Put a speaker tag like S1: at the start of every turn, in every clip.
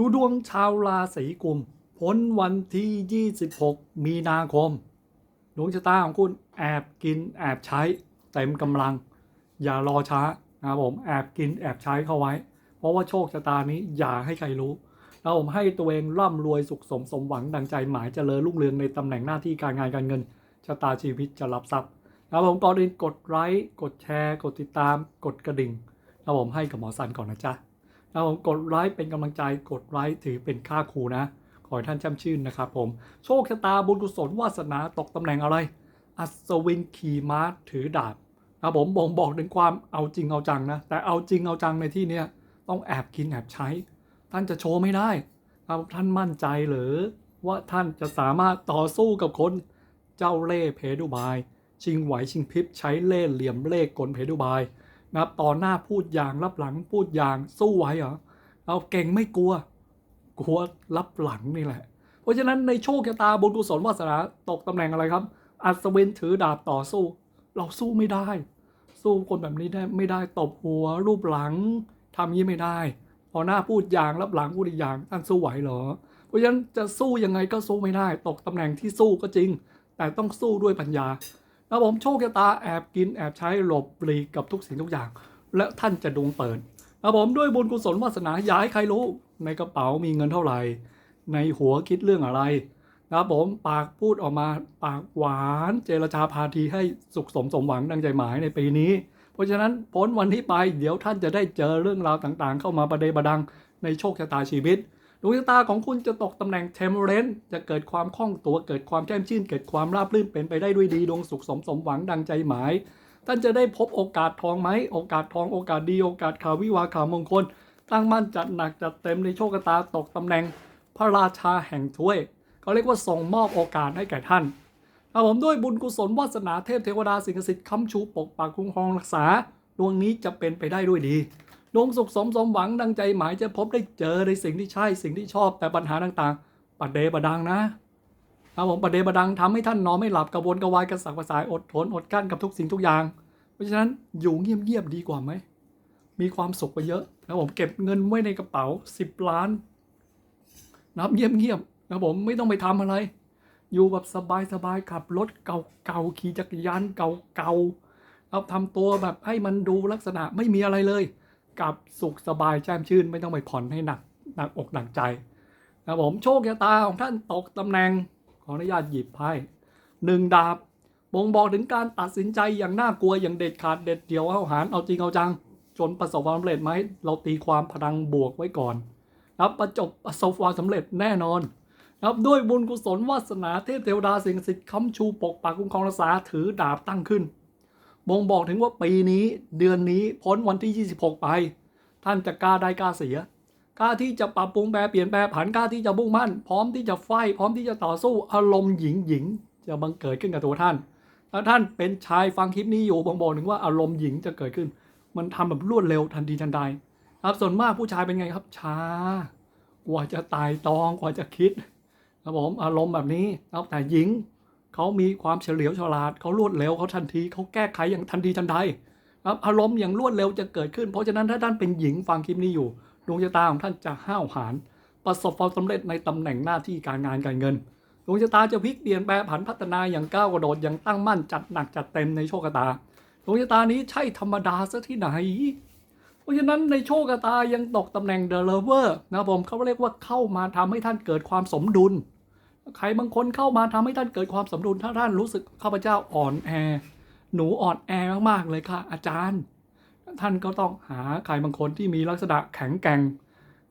S1: ดูดวงชาวราศีกุม พ้นวันที่ 26 มีนาคม ดวงชะตาของคุณแอบกินแอบใช้ เต็มกำลัง อย่ารอช้านะครับผมแอบกินแอบใช้เข้าไว้ เพราะว่าโชคชะตานี้อย่าให้ใครรู้แล้วผมให้ตัวเองร่ำรวยสุขสมสมหวังดังใจหมายเจริญรุ่งเรืองในตำแหน่งหน้าที่การงานการเงินชะตาชีวิตจะรับทรัพย์นะครับผมก่อนอื่นกดไลค์กดแชร์ กดติดตาม กดกระดิ่งนะผมให้กับหมอสันก่อนนะจ๊ะ นะครับผมกดไลค์เป็นกำลังใจกดไลค์ถือเป็นค่าครูนะ ขอให้ท่านจำชื่นนะครับผม โชคชะตาบุญกุศลวาสนาตกตำแหน่งอะไร อัศวินขี่ม้าถือดาบนะผมบ่งบอกถึงความเอาจริงเอาจังนะ แต่เอาจริงเอาจังในที่เนี้ยต้องแอบกินแอบใช้ ท่านจะโชว์ไม่ได้ครับท่านมั่นใจหรือว่าท่านจะสามารถต่อสู้กับคนเจ้าเล่ห์เพดุบาย ชิงไหวชิงพริบใช้เล่ห์เหลี่ยมเล่ห์กลเพดุบาย นะครับต่อหน้าพูดอย่างรับหลังพูดอย่างสู้ไหวเหรอเอาเก่งไม่กลัว กลัวรับหลังนี่แหละ เพราะฉะนั้นในโชคชะตาบุญกุศลวาสนาตกตำแหน่งอะไรครับ อัศวินถือดาบต่อสู้ เราสู้ไม่ได้ สู้คนแบบนี้ได้ไม่ได้ตบหัว รูปหลังทำยี่ไม่ได้พอหน้าพูดอย่างรับหลังพูดอีกอย่างท่านสู้ไหวเหรอ เพราะฉะนั้นจะสู้ยังไงก็สู้ไม่ได้ ตกตำแหน่งที่สู้ก็จริง แต่ต้องสู้ด้วยปัญญา แล้วผมโชคชะตาแอบกินแอบใช้หลบหลีกกับทุกสิ่งทุกอย่าง และท่านจะดวงเปิดแล้วผมด้วยบุญกุศลวาสนาอย่าให้ใครรู้ ในกระเป๋ามีเงินเท่าไหร่ ในหัวคิดเรื่องอะไรนะครับผมปากพูดออกมาปากหวานเจรจาพาทีให้สุขสมสมหวังดังใจหมายในปีนี้ เพราะฉะนั้นพ้นวันที่ไปเดี๋ยวท่านจะได้เจอเรื่องราวต่างๆ เข้ามาประเดประดังในโชคชะตาชีวิต ดวงชะตาของคุณจะตกตำแหน่งเทมเรนจะเกิดความคล่องตัวเกิดความแจ่มชื่น เกิดความราบรื่นเป็นไปได้ด้วยดีดวงสุขสมสมหวังดังใจหมาย ท่านจะได้พบโอกาสทองไหมโอกาสทองโอกาสดีโอกาสข่าววิวาข่าวมงคล ตั้งมั่นจัดหนักจัดเต็มในโชคชะตาตกตำแหน่ง พระราชาแห่งถ้วยเขาเรียกว่าส่งมอบโอกาสให้แก่ท่านครับผมด้วยบุญกุศลวาสนาเทพเทวดาสิ่งศักดิ์สิทธิ์ค้ำชูปกปักคุ้มครองรักษาดวงนี้จะเป็นไปได้ด้วยดี ดวงสุขสมสมหวังดังใจหมายจะพบได้เจอในสิ่งที่ใช่สิ่งที่ชอบแต่ปัญหาต่างๆ ปัดเดประดังนะครับผมปัดเดประดังทำให้ท่านนอนไม่หลับกระวนกระวายกระสับกระส่ายอดทนอดกลั้นกับทุกสิ่งทุกอย่าง เพราะฉะนั้นอยู่เงียบๆดีกว่าไหมมีความสุขไปเยอะนะผมเก็บเงินไว้ในกระเป๋า 10 ล้านนับเงียบๆนะผมไม่ต้องไปทำอะไร อยู่แบบสบายๆขับรถเก่าๆขี่จักรยานเก่าๆแล้วทำตัวแบบให้มันดูลักษณะไม่มีอะไรเลย กับสุขสบายแจ่มชื่น ไม่ต้องไปผ่อนให้หนักหนักอกหนักใจนะผมโชคชะตาของท่านตกตำแหน่งขออนุญาตหยิบไพ่หนึ่งดาบบ่งบอกถึงการตัดสินใจอย่างน่ากลัวอย่างเด็ดขาดเด็ดเดี่ยวเอาหารเอาจริงเอาจัง จนประสบความสำเร็จไหมเราตีความพลังบวกไว้ก่อนครับประจบประสบความสำเร็จแน่นอนครับด้วยบุญกุศลวาสนาเทพเทวดาสิ่งศักดิ์สิทธิ์ค้ำชูปกปักคุ้มครองรักษาถือดาบตั้งขึ้น บ่งบอกถึงว่าปีนี้เดือนนี้พ้นวันที่ 26 ไป ท่านจะกล้าได้กล้าเสียกล้าที่จะปรับปรุงแปรเปลี่ยนแปลผันกล้าที่จะมุ่งมั่น พร้อมที่จะไฟพร้อมที่จะต่อสู้อารมณ์หญิงหญิงจะบังเกิดขึ้นกับตัวท่านถ้าท่านเป็นชายฟังคลิปนี้อยู่บ่งบอกถึงว่าอารมณ์หญิงจะเกิดขึ้น มันทำแบบรวดเร็วทันทีทันใดครับส่วนมากผู้ชายเป็นไงครับช้ากว่าจะตายตองกว่าจะคิดครับผมอารมณ์แบบนี้ครับแต่หญิง เขามีความเฉลียวฉลาดเขารวดเร็วเขาทันทีเขาแก้ไขอย่างทันทีทันใดครับอารมณ์อย่างรวดเร็วจะเกิดขึ้น เพราะฉะนั้นถ้าท่านเป็นหญิงฟังคลิปนี้อยู่ดวงชะตาของท่านจะห้าวหาญประสบความสำเร็จในตำแหน่งหน้าที่การงานการเงินดวงชะตาจะพลิกเปลี่ยนแปลผันพัฒนาอย่างก้าวกระโดดอย่างตั้งมั่นจัดหนักจัดเต็มในโชคชะตาดวงชะตานี้ใช่ธรรมดาซะที่ไหน เพราะฉะนั้นในโชคชะตายังตกตำแหน่งเดลเวอร์นะผมเขาเรียกว่าเข้ามาทำให้ท่านเกิดความสมดุล ใครบางคนเข้ามาทำให้ท่านเกิดความสมดุลถ้าท่านรู้สึกข้าพเจ้าอ่อนแอ หนูอ่อนแอมากๆเลยค่ะอาจารย์ ท่านก็ต้องหาใครบางคนที่มีลักษณะแข็งแกร่ง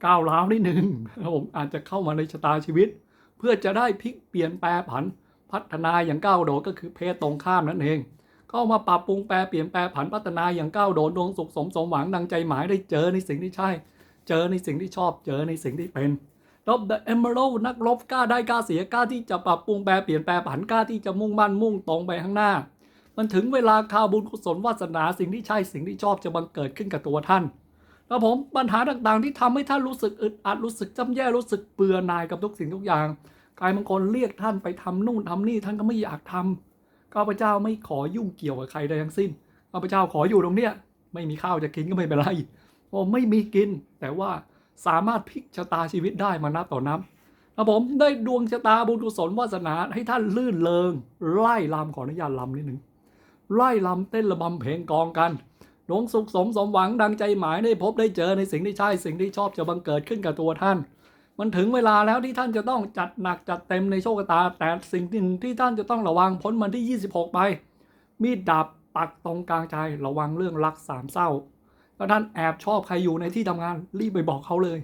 S1: ก้าวร้าวนิดนึงนะครับผมอาจจะเข้ามาในชะตาชีวิต เพื่อจะได้พลิกเปลี่ยนแปลผันพัฒนาอย่างก้าวโดดก็คือเพศตรงข้ามนั่นเองก็มาปรับปรุงแปลเปลี่ยนแปลผันพัฒนาอย่างก้าวโดดดวงสุขสมสมหวังดังใจหมายได้เจอในสิ่งที่ใช่ เจอในสิ่งที่ชอบเจอในสิ่งที่เป็น รบ The Emerald นักรบกล้าได้กล้าเสียกล้าที่จะปรับปรุงแปลเปลี่ยนแปลผันกล้าที่จะมุ่งมั่นมุ่งตรงไปข้างหน้า มันถึงเวลาข่าวบุญกุศลวาสนาสิ่งที่ใช่สิ่งที่ชอบจะบังเกิดขึ้นกับตัวท่านแล้วผมปัญหาต่างๆ ที่ทำให้ท่านรู้สึกอึดอัดรู้สึกจำแย่รู้สึกเบื่อหน่ายกับทุกสิ่งทุกอย่างใครบางคนเรียกท่านไปทำนู่นทำนี่ท่านก็ไม่อยากทำข้าพเจ้าไม่ขอยุ่งเกี่ยวกับใครใดทั้งสิ้นข้าพเจ้าขออยู่ตรงเนี้ยไม่มีข้าวจะกินก็ไม่เป็นไรผมไม่มีกิน แต่ว่า สามารถพลิกชะตาชีวิตได้มานับต่อนับครับผมได้ดวงชะตาบุญกุศลวาสนาให้ท่านลื่นเลงไล่ลำขออนุญาตลำนิดหนึ่งไล่ลำเต้นระบำเพลงกองกันดวงสุขสมสมหวังดังใจหมายได้พบได้เจอในสิ่งที่ใช่สิ่งที่ชอบจะบังเกิดขึ้นกับตัวท่าน มันถึงเวลาแล้วที่ท่านจะต้องจัดหนักจัดเต็มในโชคชะตา แต่สิ่งหนึ่งที่ท่านจะต้องระวังพ้นมันที่ 26 ไป มีดดาบปักตรงกลางใจระวังเรื่องรักสามเศร้า ถ้าท่านแอบชอบใครอยู่ในที่ทำงานรีบไปบอกเขาเลย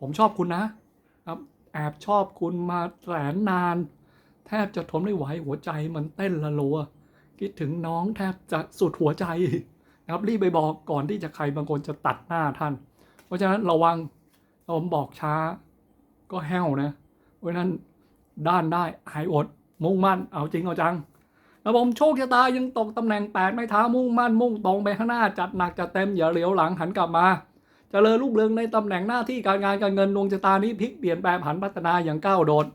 S1: ผมชอบคุณนะครับ แอบชอบคุณมาแสนนาน แทบจะทนไม่ไหวหัวใจมันเต้นละลัว คิดถึงน้องแทบจะสุดหัวใจนะครับรีบไปบอกก่อนที่จะใครบางคนจะตัดหน้าท่าน เพราะฉะนั้นระวังถ้าผมบอกช้า ก็แห้วนะ เพราะฉะนั้นด้านได้หายอดมุ่งมั่นเอาจริงเอาจัง แล้วผมโชคชะตายังตกตำแหน่งแปดไม้เท้ามุ่งมั่นมุ่งตรงไปข้างหน้าจัดหนักจัดเต็มอย่าเหลียวหลังหันกลับมาจเจริญลูกเรืองในตำแหน่งหน้าที่การงานการเงินดวงชะตานี้พลิกเปลี่ยนแปลงผันพัฒนาอย่างก้าวโดด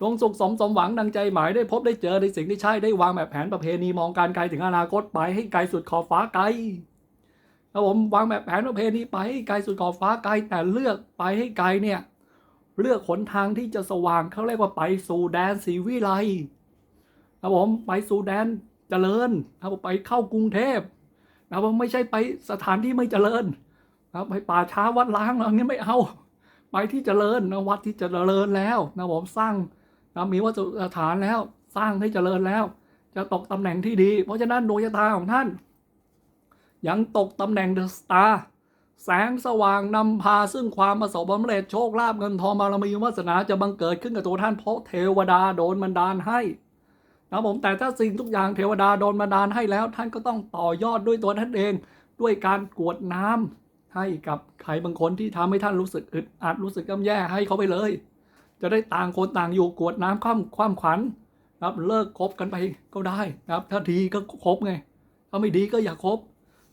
S1: ดวงสุขสมสมหวังดังใจหมายได้พบได้เจอในสิ่งที่ใช่ได้วางแบบแผนประเพณีมองการไกลถึงอนาคตไปให้ไกลสุดขอบฟ้าไกลแล้วผมวางแบบแผนประเพณีไปให้ไกลสุดขอบฟ้าไกลแต่เลือกไปให้ไกลเนี่ยเลือกหนทางที่จะสว่างเขาเรียกว่าไปสู่แดนศรีวิไล ครับผมไปสู่แดนเจริญครับผมไปเข้ากรุงเทพนะครับผมไม่ใช่ไปสถานที่ไม่เจริญนะครับไปป่าช้าวัดล้างอะไรเงี้ยไม่เอา ไปที่เจริญนะวัดที่เจริญแล้วนะผมสร้างนะมีวัตถุสถานแล้วสร้างให้เจริญแล้ว จะตกตำแหน่งที่ดี เพราะฉะนั้นดวงชะตาของท่าน ยังตกตำแหน่งเดอะสตาร์แสงสว่างนำพาซึ่งความประสบความสำเร็จโชคลาภเงินทองบารมีวาสนาจะบังเกิดขึ้นกับตัวท่านเพราะเทวดาโดนบันดาลให้ นะผมแต่ถ้าสิ่งทุกอย่างเทวดาโดนบันดาลให้แล้ว ท่านก็ต้องต่อยอดด้วยตัวท่านเอง ด้วยการกวดน้ำให้กับใครบางคนที่ทำให้ท่านรู้สึกอึดอัดรู้สึกย่ำแย่ให้เขาไปเลย จะได้ต่างคนต่างอยู่กวดน้ำคว่ำคว่ำขวัญนะครับเลิกคบกันไปก็ได้นะครับ ถ้าดีก็คบไง ถ้าไม่ดีก็อย่าคบ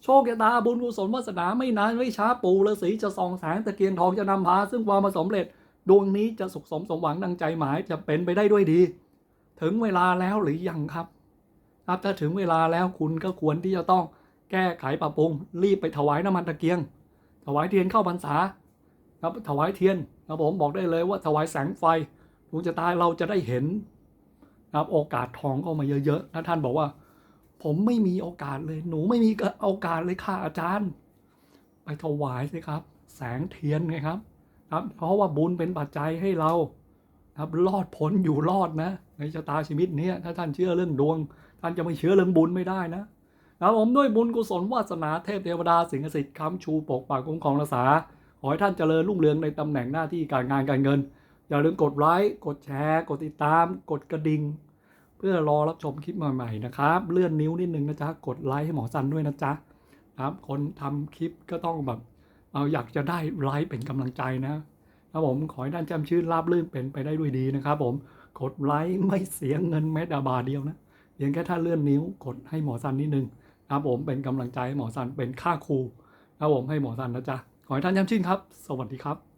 S1: โชคชะตาบุญกุศลวาสนาไม่นานไม่ช้าปู่ฤาษีจะส่องแสงตะเกียงทองจะนำพาซึ่งความมาสำเร็จ ดวงนี้จะสุขสมสมหวังดังใจหมายจะเป็นไปได้ด้วยดี ถึงเวลาแล้วหรือยังครับครับถ้าถึงเวลาแล้วคุณก็ควรที่จะต้องแก้ไขปรับปรุง รีบไปถวายน้ำมันตะเกียง ถวายเทียนเข้าพรรษาครับถวายเทียนครับผมบอกได้เลยว่าถวายแสงไฟดวงชะตาเราจะได้เห็นครับโอกาสทองเข้ามาเยอะๆถ้าท่านบอกว่า ผมไม่มีโอกาสเลย หนูไม่มีโอกาสเลยค่ะอาจารย์ ไปถวายสิครับ แสงเทียนไงครับครับ เพราะว่าบุญเป็นปัจจัยให้เราครับรอดพ้นอยู่รอดนะ ในชะตาชีวิตเนี้ยถ้าท่านเชื่อเรื่องดวง ท่านจะไม่เชื่อเรื่องบุญไม่ได้นะครับผมด้วยบุญกุศลวาสนาเทพเทวดาสิ่งศักดิ์สิทธิ์ค้ำชูปกปักคุ้มครองรักษาขอให้ท่านเจริญรุ่งเรืองในตำแหน่งหน้าที่การงานการเงิน อย่าลืมกดไลค์กดแชร์ กดติดตาม กดกระดิ่งเพื่อรอรับชมคลิปใหม่ๆนะครับ เลื่อนนิ้วนิดนึงนะจ๊ะกดไลค์ให้หมอซันด้วยนะจ๊ะครับคนทำคลิปก็ต้องแบบเอาอยากจะได้ไลค์เป็นกำลังใจนะครับผมขอให้ท่านจำชื่นราบรื่นเป็นไปได้ด้วยดีนะครับผม กดไลค์ไม่เสียเงินแม้แต่บาทเดียวนะเพียงแค่ท่านเลื่อนนิ้วกดให้หมอซันนิดนึงนะครับผมเป็นกำลังใจให้หมอซันเป็นค่าครูนะครับผมให้หมอซันนะจ๊ะขอให้ท่านย้ำชื่นครับ สวัสดีครับ